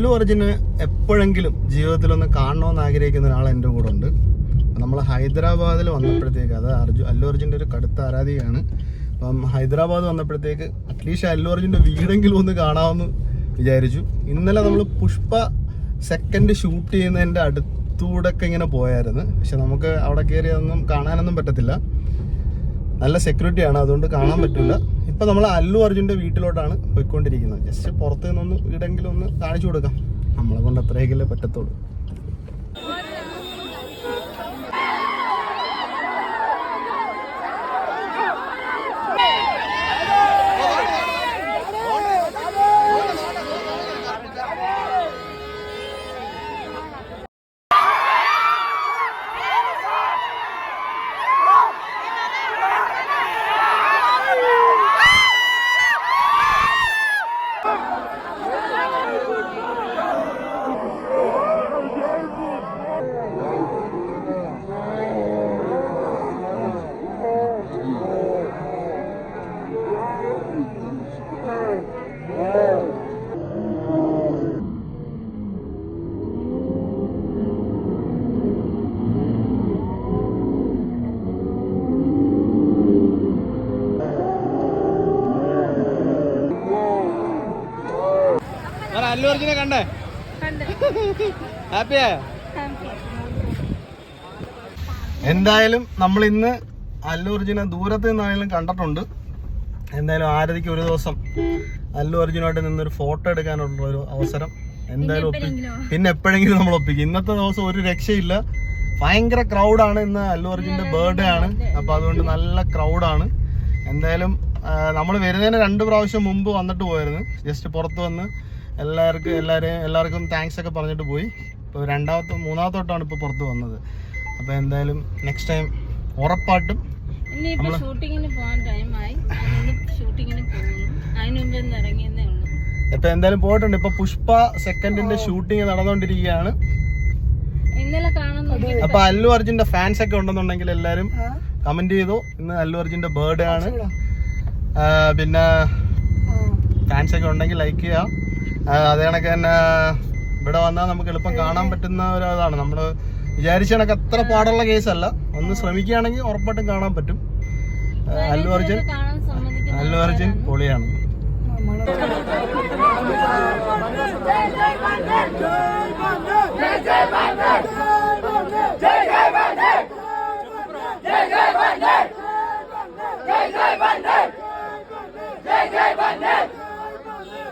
അർജുന് എപ്പോഴെങ്കിലും ജീവിതത്തിലൊന്ന് കാണണമെന്ന് ആഗ്രഹിക്കുന്ന ഒരാൾ എന്റെ കൂടെ ഉണ്ട്. നമ്മൾ ഹൈദരാബാദിൽ വന്നപ്പോഴത്തേക്ക് അത് അർജു അല്ലു അർജുന്റെ ഒരു കടുത്ത ആരാധികയാണ്. അപ്പം ഹൈദരാബാദ് വന്നപ്പോഴത്തേക്ക് അറ്റ്ലീസ്റ്റ് അല്ലു അർജുന്റെ വീടെങ്കിലും ഒന്ന് കാണാമെന്ന് വിചാരിച്ചു. ഇന്നലെ നമ്മൾ പുഷ്പ സെക്കൻഡ് ഷൂട്ട് ചെയ്യുന്നതിന്റെ അടുത്തൂടെ ഒക്കെ ഇങ്ങനെ പോയായിരുന്നു. പക്ഷെ നമുക്ക് അവിടെ കയറി ഒന്നും കാണാനൊന്നും പറ്റത്തില്ല. നല്ല സെക്യൂരിറ്റി ആണ് അതുകൊണ്ട് കാണാൻ പറ്റില്ല. ഇപ്പൊ നമ്മൾ അല്ലു അർജുന്റെ വീട്ടിലോട്ടാണ് പോയിക്കൊണ്ടിരിക്കുന്നത്. ജസ്റ്റ് പുറത്ത് നിന്നൊന്ന് വീടെങ്കിലും ഒന്ന് കാണിച്ചു കൊടുക്കാം. നമ്മളെ കൊണ്ട് അത്രയൊക്കെ പറ്റത്തുള്ളൂ. അല്ലു അർജുനെ കണ്ടേ? ഹാപ്പിയായോ? എന്തായാലും നമ്മൾ ഇന്ന് അല്ലു അർജുനെ ദൂരത്ത് നിന്നാണെങ്കിലും കണ്ടിട്ടുണ്ട്. എന്തായാലും ആരതിക്ക് ഒരു ദിവസം അല്ലു അർജുനായിട്ട് നിന്നൊരു ഫോട്ടോ എടുക്കാനുള്ള ഒരു അവസരം എന്തായാലും ഒപ്പി പിന്നെ എപ്പോഴെങ്കിലും നമ്മൾ ഒപ്പിക്കും. ഇന്നത്തെ ദിവസം ഒരു രക്ഷയില്ല. ഭയങ്കര ക്രൗഡാണ് ഇന്ന് അല്ലു അർജുന്റെ ബർത്ത്ഡേ ആണ്. അപ്പൊ അതുകൊണ്ട് നല്ല ക്രൗഡാണ് എന്തായാലും നമ്മൾ വരുന്നതിന് രണ്ട് പ്രാവശ്യം മുമ്പ് വന്നിട്ട് പോയിരുന്നു. ജസ്റ്റ് പുറത്ത് വന്ന് എല്ലാവർക്കും എല്ലാവരെയും എല്ലാവർക്കും താങ്ക്സ് ഒക്കെ പറഞ്ഞിട്ട് പോയി. ഇപ്പോൾ രണ്ടാമത്തെ മൂന്നാമത്തെ വട്ടമാണ് ഇപ്പോൾ പുറത്ത് വന്നത്. അപ്പോൾ എന്തായാലും നെക്സ്റ്റ് ടൈം ഉറപ്പായിട്ടും ഷൂട്ടിങ്ങിന് പോകാൻ ടൈമായി ഷൂട്ടിങ്ങിന് പോകുന്നു. അതിന് മുമ്പ് ഒന്ന് ഇറങ്ങിയെന്നേ ഉള്ളൂ. ഇപ്പൊ എന്തായാലും പോയിട്ടുണ്ട്. ഇപ്പൊ പുഷ്പ സെക്കൻഡിന്റെ ഷൂട്ടിംഗ് നടന്നുകൊണ്ടിരിക്കുകയാണ്. അപ്പൊ അല്ലു അർജുന്റെ ഫാൻസ് ഒക്കെ ഉണ്ടെന്നുണ്ടെങ്കിൽ എല്ലാരും കമന്റ് ചെയ്തു. ഇന്ന് അല്ലു അർജുന്റെ ബർത്ത്ഡേ ആണ്. പിന്നെ ഫാൻസ് ഒക്കെ ഉണ്ടെങ്കിൽ ലൈക്ക് ചെയ്യാം അത് കണക്ക് തന്നെ ഇവിടെ വന്നാൽ നമുക്ക് എളുപ്പം കാണാൻ പറ്റുന്ന ഒരു ഇതാണ് നമ്മൾ വിചാരിച്ച കണക്ക് അത്ര പാടുള്ള കേസല്ല ഒന്ന് ശ്രമിക്കുകയാണെങ്കിൽ ഉറപ്പായിട്ടും കാണാൻ പറ്റും അല്ലു അർജുൻ അല്ലു അർജുൻ പൊളിയാണ് ജയ് ജയ്